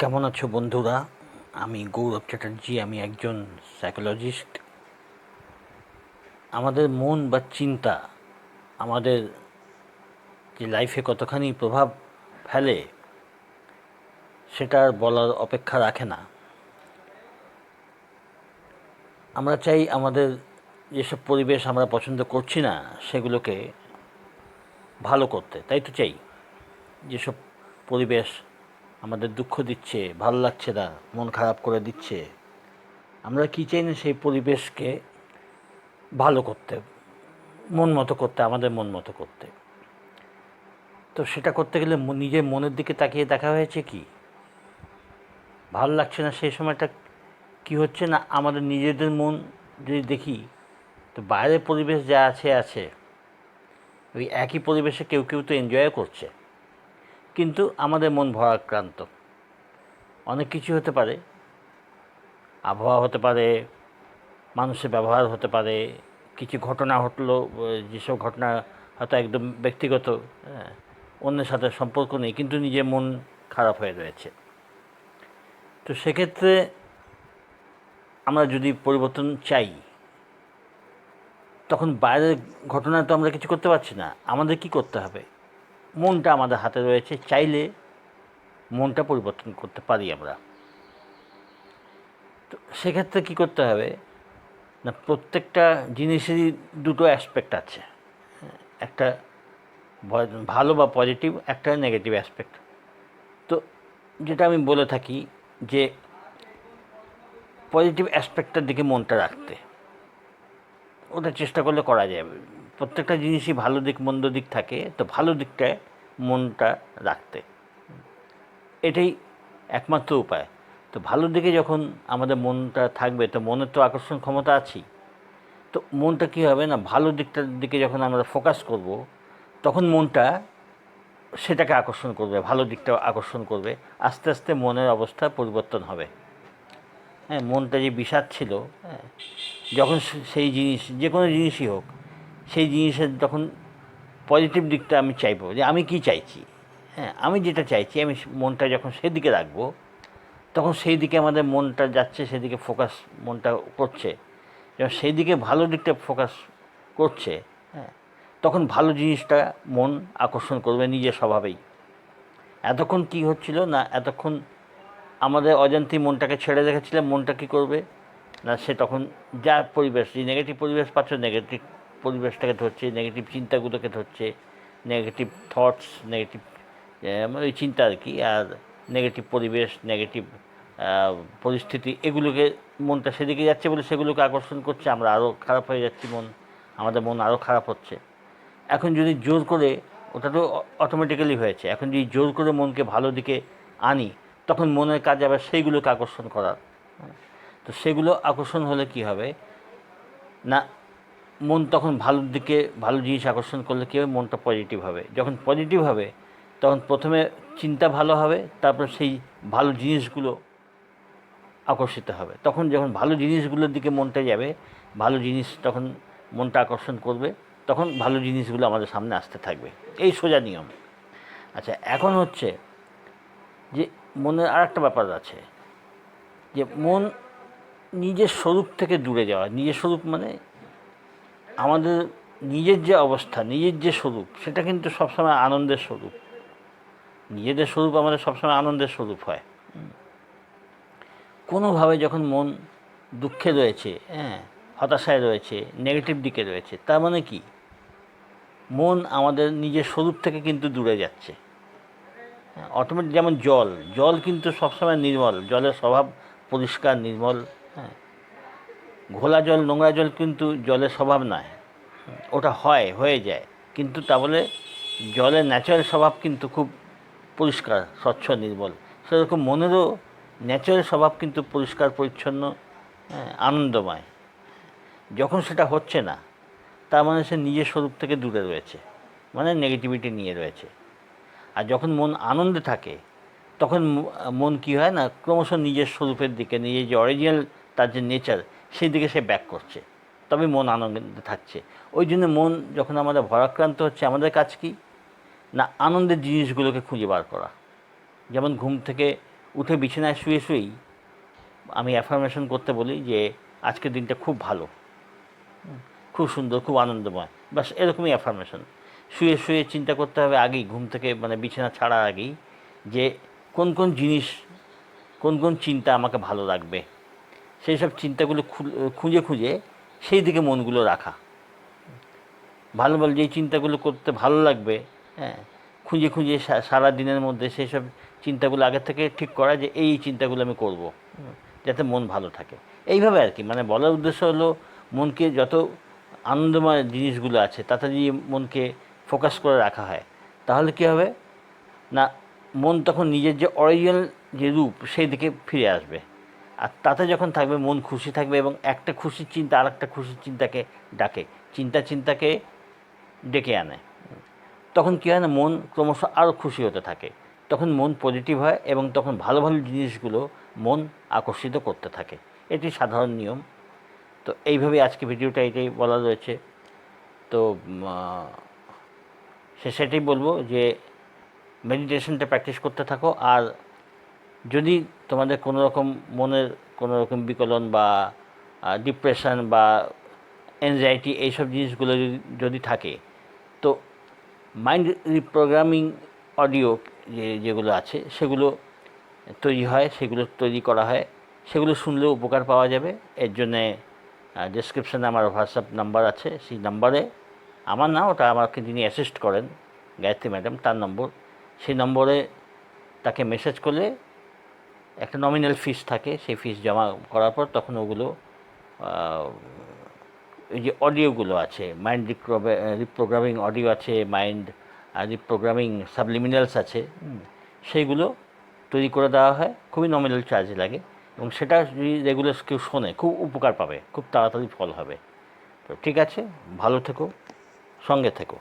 কেমন আছো বন্ধুরা? আমি গৌরব চ্যাটার্জি, আমি একজন সাইকোলজিস্ট আমাদের মন বা চিন্তা, আমাদের যে লাইফে কতখানি প্রভাব ফেলে, সেটা আর বলার অপেক্ষা রাখে না। আমরা চাই আমাদের যেসব পরিবেশ আমরা পছন্দ করছি না, সেগুলোকে ভালো করতে। তাই তো চাই যেসব পরিবেশ আমাদের দুঃখ দিচ্ছে, ভালো লাগছে না, মন খারাপ করে দিচ্ছে। আমরা কী চাই না সেই পরিবেশকে ভালো করতে, মন মতো করতে, আমাদের মন মতো করতে? তো সেটা করতে গেলে নিজের মনের দিকে তাকিয়ে দেখা হয়েছে কি? ভালো লাগছে না সেই সময়টা কি হচ্ছে না আমাদের নিজেদের মন যদি দেখি, তো বাইরের পরিবেশ যা আছে আছে। ওই একই পরিবেশে কেউ কেউ তো এনজয়ও করছে। কিন্তু আমাদের মন ভরাক্রান্ত। অনেক কিছু হতে পারে। আবহাওয়া হতে পারে মানুষের ব্যবহার হতে পারে কিছু ঘটনা ঘটলো যেসব ঘটনা হয়তো একদম ব্যক্তিগত হ্যাঁ, অন্যের সাথে সম্পর্ক নেই কিন্তু নিজের মন খারাপ হয়ে রয়েছে। তো সেক্ষেত্রে আমরা যদি পরিবর্তন চাই তখন বাইরের ঘটনা তো আমরা কিছু করতে পারছি না। আমাদের কি করতে হবে? মনটা আমাদের হাতে রয়েছে, চাইলে মনটা পরিবর্তন করতে পারি আমরা। তো সেক্ষেত্রে কী করতে হবে? না, প্রত্যেকটা জিনিসেরই দুটো অ্যাসপেক্ট আছে। একটা ভালো বা পজিটিভ একটা নেগেটিভ অ্যাসপেক্ট তো যেটা আমি বলে থাকি যে পজিটিভ অ্যাসপেক্টটার দিকে মনটা রাখতে। ওটা চেষ্টা করলে করা যাবে প্রত্যেকটা জিনিসই ভালো দিক, মন্দ দিক থাকে, তো ভালো দিকটায় মনটা রাখতে। এটাই একমাত্র উপায়। তো ভালো দিকে যখন আমাদের মনটা থাকবে, তো মনের তো আকর্ষণ ক্ষমতা আছেই। তো মনটা কী হবে না, ভালো দিকটার দিকে যখন আমরা ফোকাস করব, তখন মনটা সেটাকে আকর্ষণ করবে, ভালো দিকটা আকর্ষণ করবে, আস্তে আস্তে মনের অবস্থা পরিবর্তন হবে। হ্যাঁ মনটা যে বিষাদ ছিল হ্যাঁ যখন সেই জিনিস, যে কোনো জিনিসই হোক সেই জিনিসের যখন পজিটিভ দিকটা আমি চাইব, যে আমি কি চাইছি? হ্যাঁ আমি যেটা চাইছি, আমি মনটা যখন সেদিকে রাখব, তখন সেই দিকে আমাদের মনটা যাচ্ছে, সেদিকে ফোকাস মনটা করছে। যখন সেই দিকে ভালো দিকটা ফোকাস করছে হ্যাঁ তখন ভালো জিনিসটা মন আকর্ষণ করবে নিজের স্বভাবেই। এতক্ষণ কি হচ্ছিল না, এতক্ষণ আমাদের অজান্তি মনটাকে ছেড়ে রেখেছিলাম, মনটা কী করবে? না, সে তখন যা পরিবেশ, যে নেগেটিভ পরিবেশ পাচ্ছ নেগেটিভ পরিবেশটাকে ধরছে নেগেটিভ চিন্তাগুলোকে ধরছে নেগেটিভ থটস নেগেটিভ মানে ওই চিন্তা আর কি, আর নেগেটিভ পরিবেশ নেগেটিভ পরিস্থিতি, এগুলোকে মনটা সেদিকে যাচ্ছে বলে সেগুলোকে আকর্ষণ করছে, আমরা আরও খারাপ হয়ে যাচ্ছি মন, আমাদের মন আরও খারাপ হচ্ছে। এখন যদি জোর করে ওটা তো অটোমেটিক্যালি হয়েছে, এখন যদি জোর করে মনকে ভালো দিকে আনি, তখন মনের কাজ আবার সেইগুলোকে আকর্ষণ করার। তো সেগুলো আকর্ষণ হলে কি হবে? না মন তখন ভালোর দিকে ভালো জিনিস আকর্ষণ করলে কী হবে? মনটা পজিটিভ হবে। যখন পজিটিভ হবে, তখন প্রথমে চিন্তা ভালো হবে, তারপর সেই ভালো জিনিসগুলো আকর্ষিত হবে। তখন যখন ভালো জিনিসগুলোর দিকে মনটা যাবে, ভালো জিনিস তখন মনটা আকর্ষণ করবে, তখন ভালো জিনিসগুলো আমাদের সামনে আসতে থাকবে। এই সোজা নিয়ম। আচ্ছা এখন হচ্ছে যে মনের আর একটা ব্যাপার আছে। যে মন নিজের স্বরূপ থেকে দূরে যাওয়া। নিজের স্বরূপ মানে আমাদের নিজের যে অবস্থা, নিজের যে স্বরূপ, সেটা কিন্তু সবসময় আনন্দের স্বরূপ। নিজেদের স্বরূপ আমাদের সবসময় আনন্দের স্বরূপ হয়। কোনোভাবে যখন মন দুঃখে রয়েছে হ্যাঁ হতাশায় রয়েছে নেগেটিভ দিকে রয়েছে, তার মানে কি? মন আমাদের নিজের স্বরূপ থেকে কিন্তু দূরে যাচ্ছে। অটোমেটিক যেমন জল জল কিন্তু সবসময় নির্মল, জলের স্বভাব পরিষ্কার, নির্মল হ্যাঁ ঘোলা জল নোংরা জল কিন্তু জলের স্বভাব নয়। ওটা হয় হয়ে যায়। কিন্তু তা বলে জলের ন্যাচারাল স্বভাব কিন্তু খুব পরিষ্কার স্বচ্ছ নির্মল সেরকম মনেরও ন্যাচারাল স্বভাব কিন্তু পরিষ্কার পরিচ্ছন্ন হ্যাঁ, আনন্দময়। যখন সেটা হচ্ছে না তার মানে সে নিজের স্বরূপ থেকে দূরে রয়েছে মানে নেগেটিভিটি নিয়ে রয়েছে। আর যখন মন আনন্দে থাকে তখন মন কী হয় না ক্রমশ নিজের স্বরূপের দিকে নিজের যে অরিজিনাল তার যে নেচার সেই দিকে সে ব্যাক করছে। তবে মন আনন্দে থাকছে। ওই জন্য মন যখন আমাদের ভরাক্রান্ত হচ্ছে, আমাদের কাজ কি? না, আনন্দের জিনিসগুলোকে খুঁজে বার করা। যেমন ঘুম থেকে উঠে বিছানায় শুয়ে শুয়েই আমি অ্যাফার্মেশন করতে বলি যে, আজকের দিনটা খুব ভালো। খুব সুন্দর, খুব আনন্দময়। বাস এরকমই অ্যাফার্মেশন শুয়ে শুয়ে চিন্তা করতে হবে আগেই, ঘুম থেকে মানে বিছানা ছাড়ার আগেই, যে কোন কোন জিনিস, কোন কোন চিন্তা আমাকে ভালো রাখবে সেই সব চিন্তাগুলো খুঁজে খুঁজে সেই দিকে মনগুলো রাখা। ভালো ভালো যেই চিন্তাগুলো করতে ভালো লাগবে হ্যাঁ খুঁজে খুঁজে সারা দিনের মধ্যে সেই সব চিন্তাগুলো আগে থেকে ঠিক করা যে এই চিন্তাগুলো আমি করব, যাতে মন ভালো থাকে। এইভাবে আর কি মানে বলার উদ্দেশ্য হলো মনকে যত আনন্দময় জিনিসগুলো আছে, তাতে যদি মনকে ফোকাস করে রাখা হয়, তাহলে কী হবে? না, মন তখন নিজের যে অরিজিনাল যে রূপ, সেই দিকে ফিরে আসবে। আর তাতে যখন থাকবে, মন খুশি থাকবে এবং একটা খুশির চিন্তা আর একটা খুশির চিন্তাকে ডাকে। চিন্তা চিন্তাকে ডেকে আনে। তখন কী হয় না, মন ক্রমশ আরও খুশি হতে থাকে। তখন মন পজিটিভ হয় এবং তখন ভালো ভালো জিনিসগুলো মন আকর্ষিত করতে থাকে। এটি সাধারণ নিয়ম। তো এইভাবে আজকে ভিডিওটা এটাই বলা রয়েছে। তো সে সেটাই বলব যে মেডিটেশনটা প্র্যাকটিস করতে থাকো। আর যদি তোমাদের কোনো রকম মনের কোনো রকম বিকলন বা ডিপ্রেশন বা অ্যাংজাইটি এইসব জিনিসগুলো যদি থাকে, তো মাইন্ড রিপ্রোগ্রামিং অডিও যে, যেগুলো আছে, সেগুলো তৈরি হয়, সেগুলো তৈরি করা হয়। সেগুলো শুনলেও উপকার পাওয়া যাবে। এর জন্যে ডিসক্রিপশানে আমার হোয়াটসঅ্যাপ নাম্বার আছে। সেই নাম্বারে আমার না, ওটা আমাকে যিনি অ্যাসিস্ট করেন, গায়ত্রী ম্যাডাম, তার নম্বর। সেই নম্বরে তাকে মেসেজ করলে একটা নমিনাল ফিস থাকে, সেই ফিস জমা করার পর তখন ওগুলো এই যে অডিওগুলো আছে মাইন্ড রিপ্রোগ্রামিং অডিও আছে মাইন্ড রিপ্রোগ্রামিং সাবলিমিনালস আছে সেইগুলো তৈরি করে দেওয়া হয়, খুবই নমিনাল চার্জ লাগে এবং সেটা যদি রেগুলার কেউ শোনে, খুব উপকার পাবে, খুব তাড়াতাড়ি ফল হবে। তো ঠিক আছে, ভালো থেকো, সঙ্গে থেকো।